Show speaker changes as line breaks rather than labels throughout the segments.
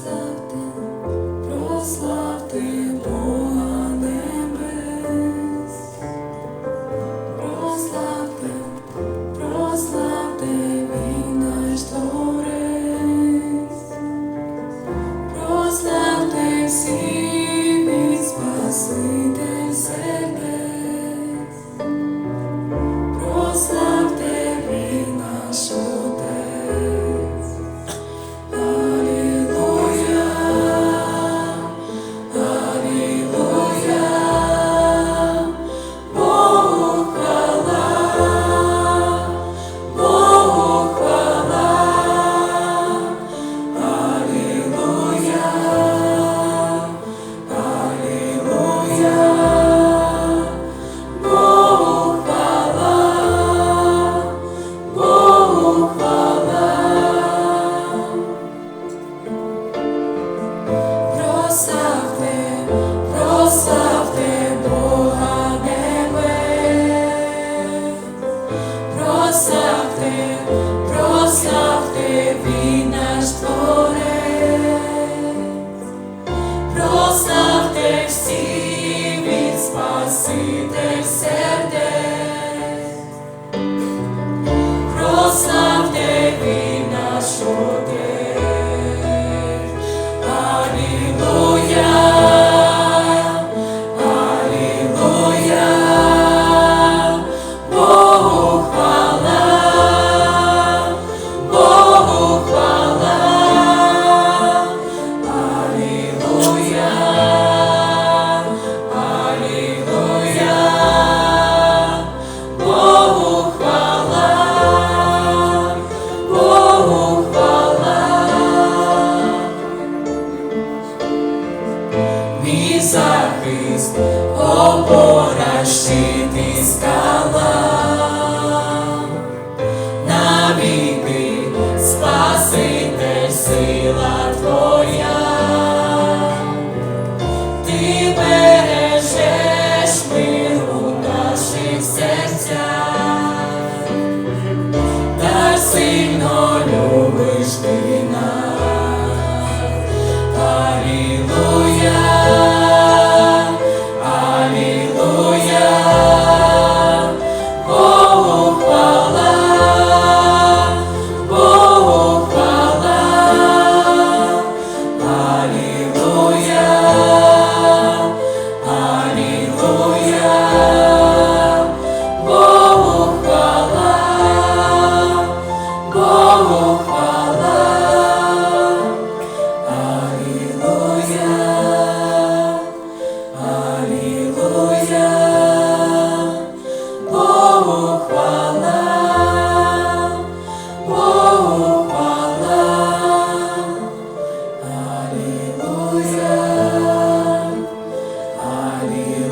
the спаситель сердець, прославте ви нашого. мій захист, опора щит і скала.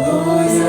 Hallelujah.